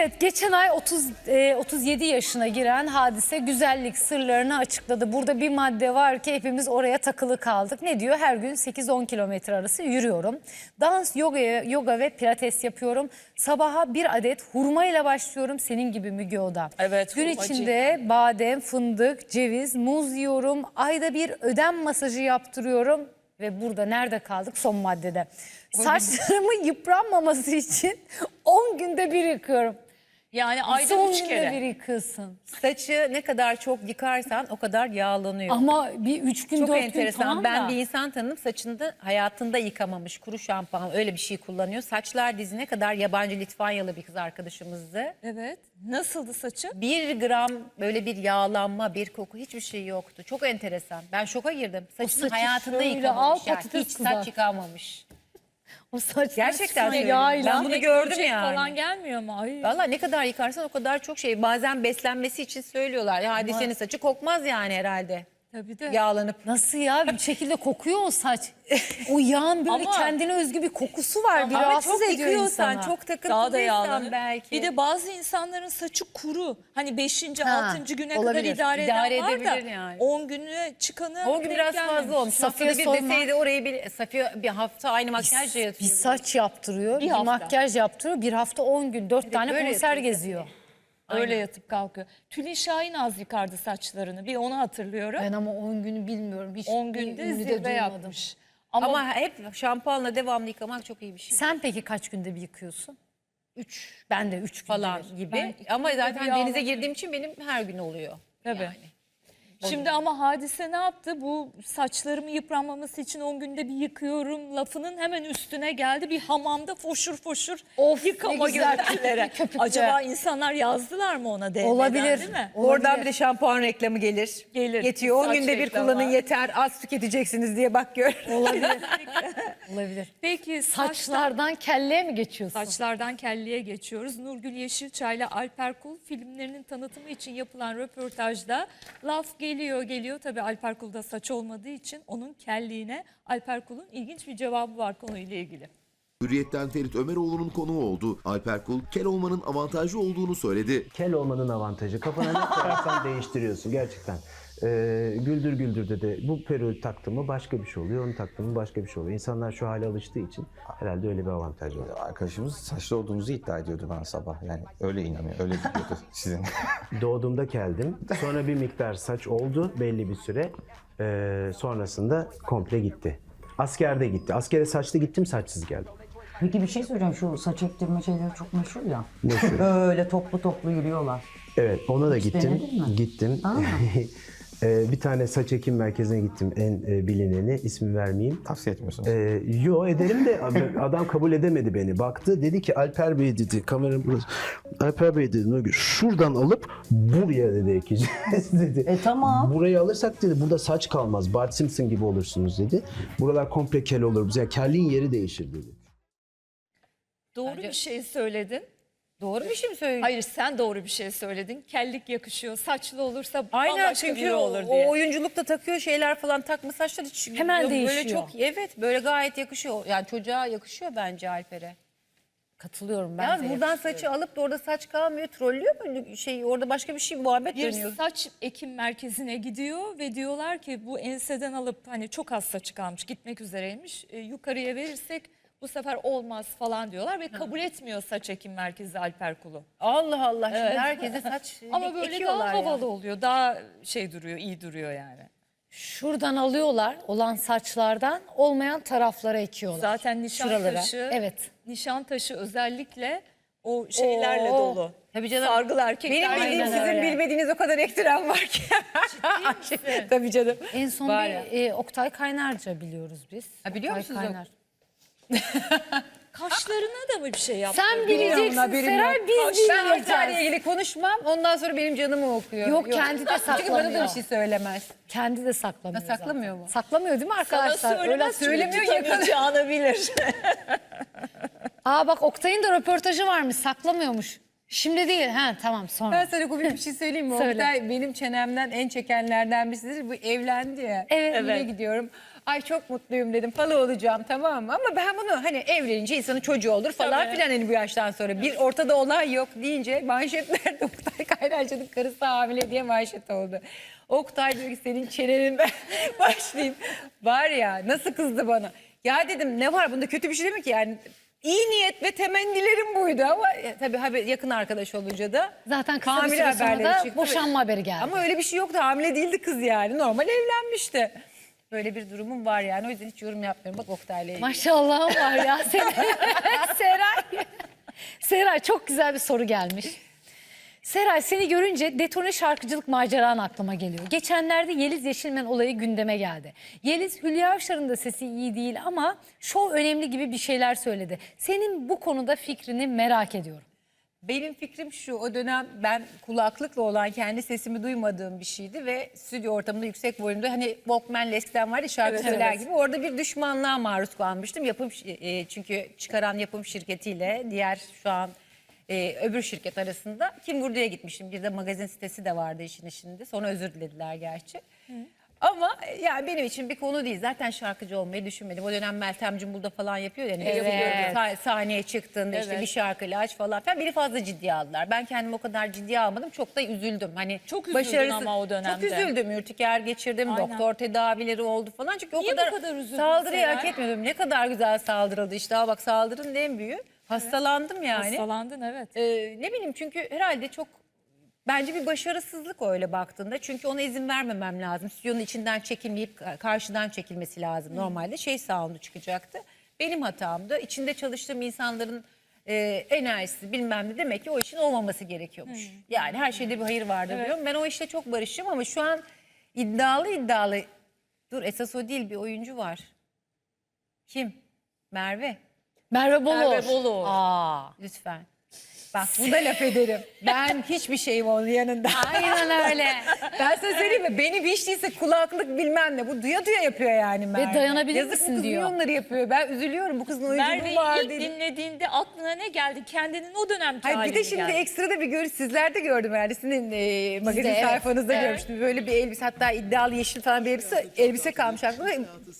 Evet geçen ay 30 e, 37 yaşına giren hadise güzellik sırlarını açıkladı. Burada bir madde var ki hepimiz oraya takılı kaldık. Ne diyor? Her gün 8-10 kilometre arası yürüyorum. Dans, yoga, yoga ve pilates yapıyorum. Sabaha bir adet hurma ile başlıyorum senin gibi Müge Oda. Evet, Gün hurmacı. içinde badem, fındık, ceviz, muz yiyorum. Ayda bir ödem masajı yaptırıyorum. Ve burada nerede kaldık? Son maddede. Saçlarımın yıpranmaması için 10 günde bir yıkıyorum. Yani ayda Son üç kere. bir yıkılsın. Saçı ne kadar çok yıkarsan o kadar yağlanıyor. Ama bir üç gün çok dört gün enteresan. falan Ben da. bir insan tanıdım saçında hayatında yıkamamış kuru şampuan öyle bir şey kullanıyor. Saçlar dizine kadar yabancı Litvanyalı bir kız arkadaşımızdı. Evet. Nasıldı saçı? Bir gram böyle bir yağlanma, bir koku hiçbir şey yoktu. Çok enteresan. Ben şoka girdim. Saçını saçı hayatında şöyle yıkamamış. al, yani. patates Hiç kızart. saç yıkamamış. O saç Gerçekten söylüyorum. yağıyla. Ben bunu gördüm böcek yani. falan gelmiyor mu? Ay. Valla ne kadar yıkarsan o kadar çok şey. Bazen beslenmesi için söylüyorlar. Ya hadisenin saçı kokmaz yani herhalde. Tabii de. Yağlanıp. Nasıl ya bir şekilde kokuyor o saç. O yağın böyle Ama- kendine özgü bir kokusu var. Bir Ama rahatsız çok ediyor yıkıyorsan, insanı. çok Daha da takıntılıysan yağlanır. belki. Bir de bazı insanların saçı kuru. Hani 5. Ha, 6. güne olabilir. kadar idare, İdare eden var da edebilir yani. 10 günü çıkanı O gün denk biraz gelmemiş. fazla olmuş. Safiye Safiye bir Soyman- deseydi orayı bir Safiye bir hafta aynı makyajla bir yatıyor. saç yaptırıyor, bir, Bir hafta. makyaj yaptırıyor. Bir hafta 10 gün, 4 tane böyle konser yapıyor. geziyor. Öyle yatıp kalkıyor. Tülin Şahin az yıkardı saçlarını. Bir onu hatırlıyorum. Ben ama 10 günü bilmiyorum. Hiç 10 bir günde zirve yapmış. Ama, Ama hep şampuanla devamlı yıkamak çok iyi bir şey. Sen peki kaç günde bir yıkıyorsun? 3. Ben de 3 günde Falan gibi. Ben Ama zaten bir denize girdiğim için benim her gün oluyor. Tabii. Yani. Şimdi ama hadise ne yaptı? Bu saçlarımı yıpranmaması için 10 günde bir yıkıyorum lafının hemen üstüne geldi. Bir hamamda foşur foşur Of, yıkama ne güzel. görüntüleri. Köpükle. Acaba insanlar yazdılar mı ona DM'den Olabilir. değil mi? Oradan bir de şampuan reklamı gelir. Gelir. Yetiyor 10 Saç günde bir reklamı. kullanın yeter az tüketeceksiniz diye bak gör. Olabilir. Olabilir. Peki saçlar, Saçlardan kelleye mi geçiyorsun? saçlardan kelleye geçiyoruz. Nurgül Yeşilçay ile Alper Kul filmlerinin tanıtımı için yapılan röportajda laf geliyor geliyor. Tabii Alper Kul'da saç olmadığı için onun kelliğine Alper Kul'un ilginç bir cevabı var konuyla ilgili. Hürriyet'ten Ferit Ömeroğlu'nun konuğu oldu. Alper Kul, kel olmanın avantajlı olduğunu söyledi. Kel olmanın avantajı. Kafana ne koyarsan değiştiriyorsun gerçekten. Ee, güldür güldür de bu peruk taktım mı başka bir şey oluyor, onu taktım mı başka bir şey oluyor. İnsanlar şu hale alıştığı için herhalde öyle bir avantaj var. Arkadaşımız saçlı olduğunuzu iddia ediyordu bana sabah. Yani öyle inanıyor, öyle biliyordu sizin. Doğduğumda keldim. Sonra bir miktar saç oldu belli bir süre. Ee, sonrasında komple gitti. Askerde gitti. Askere saçlı gittim, saçsız geldim. Peki bir şey söyleyeceğim. Şu saç ektirme şeyleri çok meşhur ya. Meşhur. Böyle toplu toplu yürüyorlar. Evet, ona da gittim. denedin mi? Gittim. Ee, bir tane saç ekim merkezine gittim en e, bilineni. ismi vermeyeyim. Tavsiye etmiyorsunuz. Ee, yo ederim de abi- adam kabul edemedi beni. Baktı dedi ki Alper Bey dedi kameranın burası. Alper Bey dedi Nurgül şuradan alıp buraya dedi ekeceğiz dedi. E tamam. Burayı alırsak dedi burada saç kalmaz. Bart Simpson gibi olursunuz dedi. Buralar komple kel olur. Bize kelliğin yeri değişir dedi. Doğru Bence- bir şey söyledin. Doğru bir şey mi söylüyorsun? Hayır sen doğru bir şey söyledin. Kellik yakışıyor. Saçlı olursa Aynen bambaşka çünkü biri olur diye. o oyunculukta takıyor şeyler falan takma saçlar hiç Hemen Böyle değişiyor. çok evet böyle gayet yakışıyor. Yani çocuğa yakışıyor bence Alper'e. Katılıyorum ben Yalnız de. buradan saçı alıp da orada saç kalmıyor. Trollüyor mu şey orada başka bir şey muhabbet bir dönüyor. saç ekim merkezine gidiyor ve diyorlar ki bu enseden alıp hani çok az saçı kalmış gitmek üzereymiş. E, yukarıya verirsek bu sefer olmaz falan diyorlar ve kabul etmiyor saç ekim merkezi Alper Kulu. Allah Allah şimdi herkese saç Ama böyle ekiyorlar daha yani. havalı oluyor. Daha şey duruyor, iyi duruyor yani. Şuradan alıyorlar olan saçlardan olmayan taraflara ekiyorlar. Zaten Şuralara. Nişantaşı, Evet. Nişantaşı özellikle o şeylerle Oo. dolu. Tabii canım. Sargılı erkekler. Benim bildiğim Aynen sizin öyle. bilmediğiniz o kadar ektiren var ki. Tabii canım. En son Var bir ya. e, Oktay Kaynarca biliyoruz biz. Ha, biliyor Oktay musunuz? Kaynar. Kaşlarına da mı bir şey yaptı? Sen bileceksin haberim Seray yok. biz Ben Oktay'la bilmeyeceğiz. ilgili konuşmam. Ondan sonra benim canımı okuyor. Yok, kendi de Çünkü bana da saklamıyor. bir şey söylemez. Kendi de saklamıyor Ha, saklamıyor zaten. mu? Saklamıyor değil mi Sana arkadaşlar? söylemez çünkü söylemiyor, tutamayacağını bilir. Aa bak Oktay'ın da röportajı varmış saklamıyormuş. Şimdi değil. Ha tamam sonra. Ben sana komik bir şey söyleyeyim mi? Söyle. Oktay benim çenemden en çekenlerden birisidir. Bu evlendi ya. Evet. Eve Evet. gidiyorum. Ay çok mutluyum dedim. Pala olacağım tamam mı? Ama ben bunu hani evlenince insanın çocuğu olur falan Tabii. filan hani bu yaştan sonra. Bir ortada olay yok deyince manşetlerde Oktay Kaynarca'nın karısı hamile diye manşet oldu. Oktay diyor ki senin çenenin ben başlayayım. Var ya nasıl kızdı bana. Ya dedim ne var bunda kötü bir şey değil mi ki yani. İyi niyet ve temennilerim buydu ama e, tabii haber, yakın arkadaş olunca da Zaten kısa bir hamile süre sonra haberleri da çıktı. boşanma haberi geldi. Ama öyle bir şey yoktu. Hamile değildi kız yani. Normal evlenmişti. Böyle bir durumum var yani. O yüzden hiç yorum yapmıyorum. Bak Oktay'la ilgili. Maşallah var ya Seray. Seray. Çok güzel bir soru gelmiş. Seray seni görünce detone şarkıcılık maceran aklıma geliyor. Geçenlerde Yeliz Yeşilmen olayı gündeme geldi. Yeliz Hülya Avşar'ın da sesi iyi değil ama şov önemli gibi bir şeyler söyledi. Senin bu konuda fikrini merak ediyorum. Benim fikrim şu. O dönem ben kulaklıkla olan kendi sesimi duymadığım bir şeydi ve stüdyo ortamında yüksek volümde hani Walkman eskiden var ya şarkı Evet, söyler evet. gibi orada bir düşmanlığa maruz kalmıştım. Yapım e, çünkü çıkaran yapım şirketiyle diğer şu an e, öbür şirket arasında Kim Vurdu'ya gitmiştim. Bir de magazin sitesi de vardı işin içinde. Sonra özür dilediler gerçi. Ama e, yani benim için bir konu değil. Zaten şarkıcı olmayı düşünmedim. O dönem Meltem Cumbul'da falan yapıyor ya. hani Evet. sah- sahneye çıktığında işte Evet. bir şarkıyla aç falan filan. Beni fazla ciddiye aldılar. Ben kendimi o kadar ciddiye almadım. Çok da üzüldüm. Hani Çok üzüldün ama o dönemde. Çok üzüldüm. Ürtiker geçirdim. Aynen. Doktor tedavileri oldu falan. Çünkü o Niye bu kadar, kadar üzüldün saldırıyı hak etmiyordum. Ne kadar güzel saldırıldı işte. Aa bak saldırının en büyüğü. Hastalandım yani. Hastalandın evet. Ee, ne bileyim çünkü herhalde çok bence bir başarısızlık öyle baktığında. Çünkü ona izin vermemem lazım. Stüdyonun içinden çekilmeyip ka- karşıdan çekilmesi lazım. Normalde şey sound'u çıkacaktı. Benim hatamdı. İçinde çalıştığım insanların e, enerjisi bilmem ne demek ki o işin olmaması gerekiyormuş. Yani her şeyde bir hayır vardır diyorum. Ben o işte çok barışım ama şu an iddialı iddialı dur esas o değil bir oyuncu var. Kim? Merve. Merve Bolur. Merve Bolur. Aa. Lütfen. Bak bu da laf ederim. Ben hiçbir şeyim onun yanında. Aynen öyle. Ben sana söyleyeyim mi? Beni biçtiyse kulaklık bilmem ne. Bu duya duya yapıyor yani Merve. dayanabilir Yazık misin bu kız diyor. niye onları yapıyor. Ben üzülüyorum. Bu kızın oyunculuğu Merve'yi var ilk dedi. dinlediğinde aklına ne geldi? Kendinin o dönemki Hayır bir halini de şimdi geldi. ekstra bir görüş sizlerde gördüm yani sizin e, magazin evet. sayfanızda Evet. görmüştüm. Böyle bir elbise hatta iddialı yeşil falan bir elbise elbise kalmış aklımda.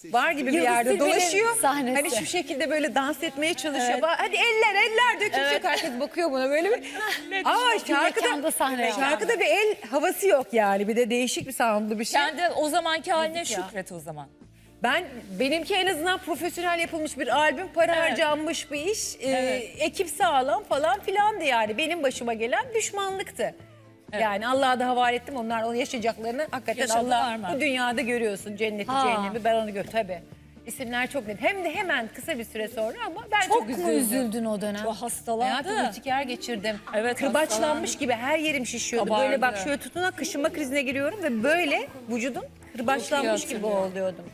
Var gibi bir Yıldız yerde Tilbe'nin dolaşıyor. sahnesi. Hani şu şekilde böyle dans etmeye çalışıyor. Hadi eller eller diyor. Kimse yok. herkes bakıyor buna böyle bir. Aa mekanda şarkıda, sahne şarkıda bir el havası yok yani. Bir de değişik bir soundlu bir şey. Kendi o zamanki haline ya. şükret o zaman. Ben benimki en azından profesyonel yapılmış bir albüm, para Evet. harcanmış bir iş, e, Evet. ekip sağlam falan filandı yani. Benim başıma gelen düşmanlıktı. Yani Allah'a da havale ettim. Onlar onu yaşayacaklarını hakikaten Yaşadılar Allah mı? bu dünyada görüyorsun cenneti Ha. cehennemi ben onu gör tabii. İsimler çok net. Hem de hemen kısa bir süre sonra ama ben çok, Çok mu üzüldüm. üzüldün o dönem? O hastalandı. Hayatım urtiker geçirdim. Evet, Kırbaçlanmış hastalandı. gibi her yerim şişiyordu. Kabardı. Böyle bak şöyle tutuna kışıma krizine giriyorum ve böyle vücudum kırbaçlanmış Çok gibi oluyordum.